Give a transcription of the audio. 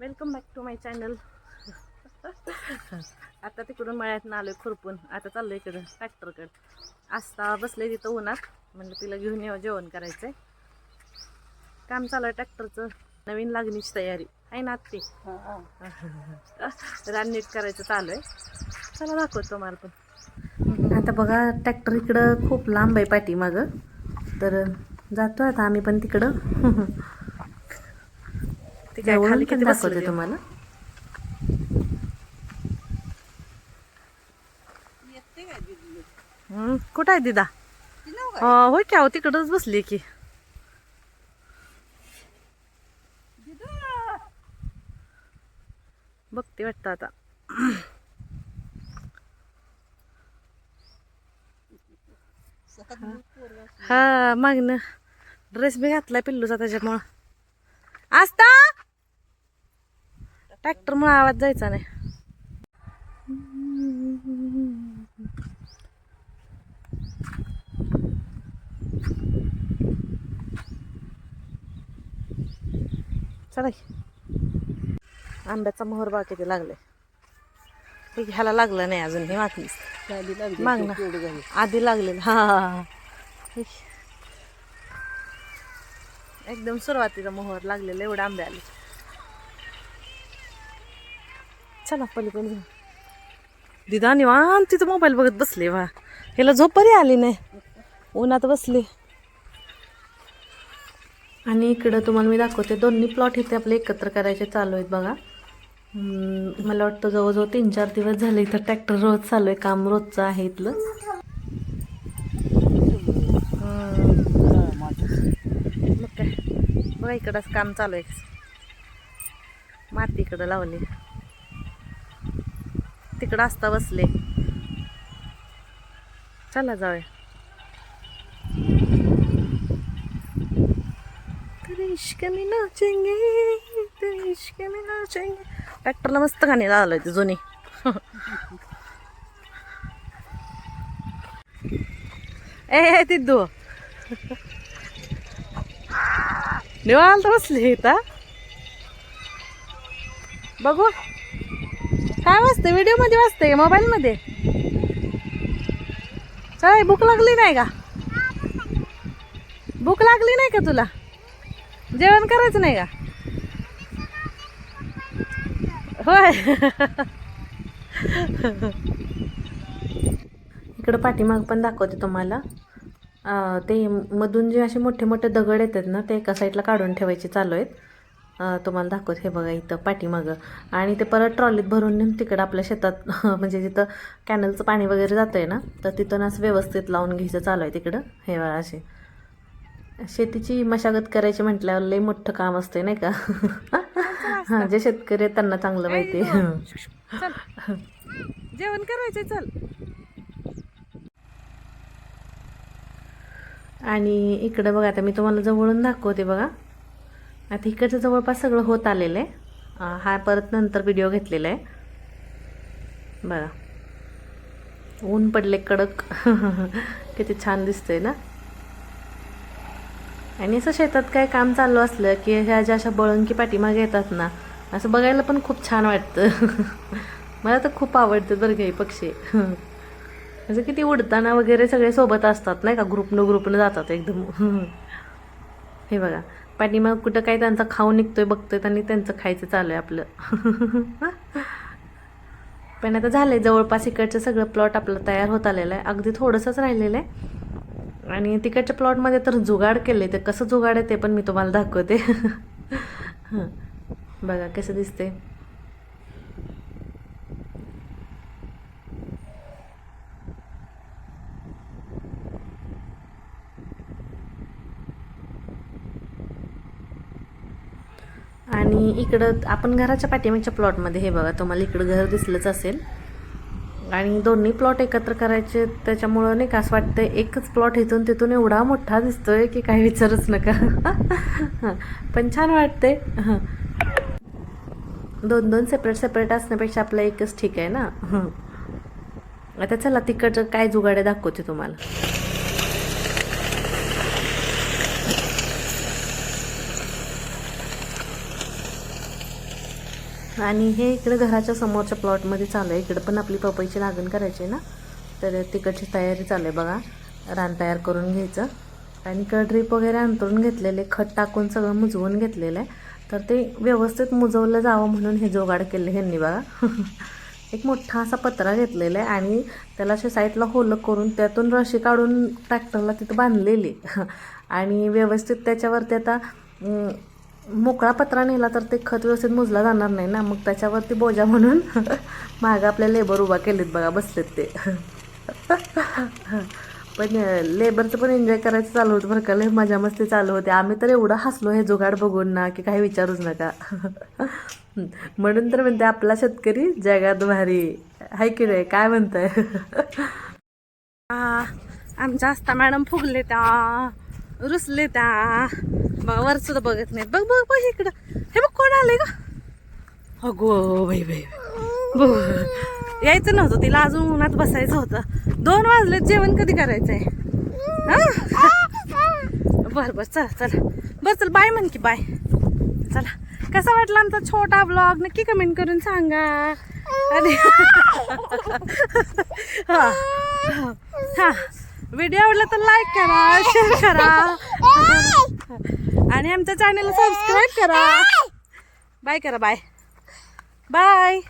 Welcome back to my channel आता तिकडून मळ्यात आलोय खुरपून. आता चाललोय इकडं ट्रॅक्टरकडे आस्ता बसले तिथं उन्हात. म्हणलं तिला घेऊन येऊ जेवण करायचंय. काम चालू आहे ट्रॅक्टरचं नवीन लागणीची तयारी. आहे ना आत्ती? रान नीट करायचं चालू आहे. चला दाखवतो मला पण. आता बघा ट्रॅक्टर इकडं खूप लांब आहे पाठीमागं. तर जातो आता आम्ही पण तिकडं. ते काय खाली किती दाखवते तुम्हाला. हम्म, कुठं आहे दिदा? अं, होय की अहो तिकडच बसली की. बघते वाटतं आता. हा. मागणं ड्रेस बी घातलाय पिल्लूचा त्याच्यामुळं. आस्ता ट्रॅक्टर मुळे आवाज जायचा नाही. चला. आंब्याचा मोहर बा किती लागले हे ह्याला लागलं नाही अजून हे मागणीच माग ना. आधी लागलेलं. हा. एकदम सुरुवातीचा मोहर लागलेलं एवढं आंबे आले. चला पलीकडे जाऊ. दिदा निवांत तिथं मोबाईल बघत बसले वा ह्याला झोपरी आली नाही. उन्हात बसले. आणि इकडं तुम्हाला मी दाखवते दोन्ही प्लॉट इथे आपले एकत्र करायचे चालू आहेत बघा. मला वाटतं जवळजवळ तीन चार दिवस झाले इथं ट्रॅक्टर रोज चालू आहे काम रोजचं आहे इथलं. मग काय? बघा इकडंच काम चालू आहे. माती इकडं लावली. तिकडं असता बसले. चला जाऊया. ट्रॅक्टरला मस्त गाणी लावलंय ते जुनी. ए ए तिद्दू. निवांत बसली इथं. बघू. काय वाचते व्हिडिओमध्ये वाचते मोबाईल मध्ये? चल भूक लागली नाही का? भूक लागली नाही का तुला? जेवण करायचं नाही का? होय. इकडं पाठीमाग पण दाखवते तुम्हाला. ते मधून जे असे मोठे मोठे दगड येतात ना ते एका साईडला काढून ठेवायचे चालू आहेत. तुम्हाला दाखवते हे बघा इथं पाठीमागं. आणि ते परत ट्रॉलीत भरून नेऊन तिकडं आपल्या शेतात म्हणजे जिथं कॅनलचं पाणी वगैरे जातं आहे ना तर तिथून असं व्यवस्थित लावून घ्यायचं चालू आहे तिकडं. हे बघा असे शेतीची मशागत करायची म्हटल्यावर लई मोठं काम असते नाही का? हां जे शेतकरी आहेत त्यांना चांगलं माहिती. जेवण करायचंय चल. आणि इकडं बघा आता मी तुम्हाला जवळून दाखवते बघा. आता इकडचं जवळपास सगळं होत आलेलं आहे. हा परत नंतर व्हिडिओ घेतलेला आहे. बघा. ऊन पडले कडक. किती छान दिसतंय ना? आणि असं शेतात काय काम चालू असलं की ह्या ज्या अशा बळंकी पाठीमागे येतात ना असं बघायला पण खूप छान वाटतं. मला तर खूप आवडतं बरं काही पक्षी. म्हणजे किती उडताना वगैरे सगळे सोबत असतात नाही का? ग्रुपनं ग्रुपनं जातात एकदम. हे बघा. पाणी मग कुठं काय त्यांचा खाऊ निघतोय बघतोय आणि त्यांचं खायचं चालू आहे आपलं. पण आता झालंय जवळपास इकडचं सगळं प्लॉट आपलं तयार होत आलेलं आहे. अगदी थोडंसंच राहिलेलं आहे. आणि तिकडच्या प्लॉटमध्ये तर जुगाड केले ते कसं जुगाड आहे ते पण मी तुम्हाला दाखवते. बघा कसं दिसते आणि इकडं आपण घराच्या पाठीमागच्या प्लॉटमध्ये हे बघा तुम्हाला इकडं घर दिसलंच असेल. आणि दोन्ही प्लॉट एकत्र करायचे त्याच्यामुळं नाही का असं वाटतं एकच प्लॉट इथून तिथून एवढा मोठा दिसतोय की काही विचारच नका. पण छान वाटते दोन दोन सेपरेट सेपरेट असण्यापेक्षा आपलं एकच ठीक आहे ना? आता चला तिकडचं काय जुगाडे दाखवते तुम्हाला. आणि हे इकडे घराच्या समोरच्या प्लॉटमध्ये चालू आहे इकडे पण आपली पपईची लागण करायची आहे ना? तर तिकडची तयारी चालू आहे बघा. रान तयार करून घ्यायचं. आणि इकडं ड्रीप वगैरे अंतरून घेतलेले खत टाकून सगळं मुजवून घेतलेलं आहे. तर ते व्यवस्थित मुजवलं जावं म्हणून हे जोगाड केले ह्यांनी बघा. एक मोठा असा पत्रा घेतलेला आहे आणि त्याला अशा साईडला होलक करून त्यातून रशी काढून ट्रॅक्टरला तिथं बांधलेली आणि व्यवस्थित त्याच्यावरती आता मोकळा पत्रा नेला तर ते खत व्यवस्थित मुजला जाणार नाही ना. मग त्याच्यावरती बोजा म्हणून मागं आपल्या लेबर उभा केलेत बघा बसलेत ते. पण लेबरचं पण एन्जॉय करायचं चालू होतं बरं का. लय मजा मस्ती चालू होते. आम्ही तर एवढं हसलो हे जुगाड बघून ना की काही विचारूच नका. म्हणून तर म्हणते आपला शेतकरी जगात भारी. हाय की नाही? काय म्हणताय? आमच्या असता मॅडम फुगले त्या रुसले त्या बघा वर सुद्धा बघत नाहीत. बघ बघ बघ इकडं. हे बघ कोण आले का अगो बाई बाई बघ. यायचं नव्हतं तिला अजून उन्हात बसायचं होतं. दोन वाजले जेवण कधी करायचं आहे हां? बर बर चल चल. बर चल बाय म्हण की बाय. चला. कसा वाटला आमचा छोटा ब्लॉग नक्की कमेंट करून सांगा. अरे हा. हा. व्हिडिओ आवडला तर लाईक करा शेअर करा. आणि आमच्या चॅनलला सबस्क्राईब करा. बाय करा बाय बाय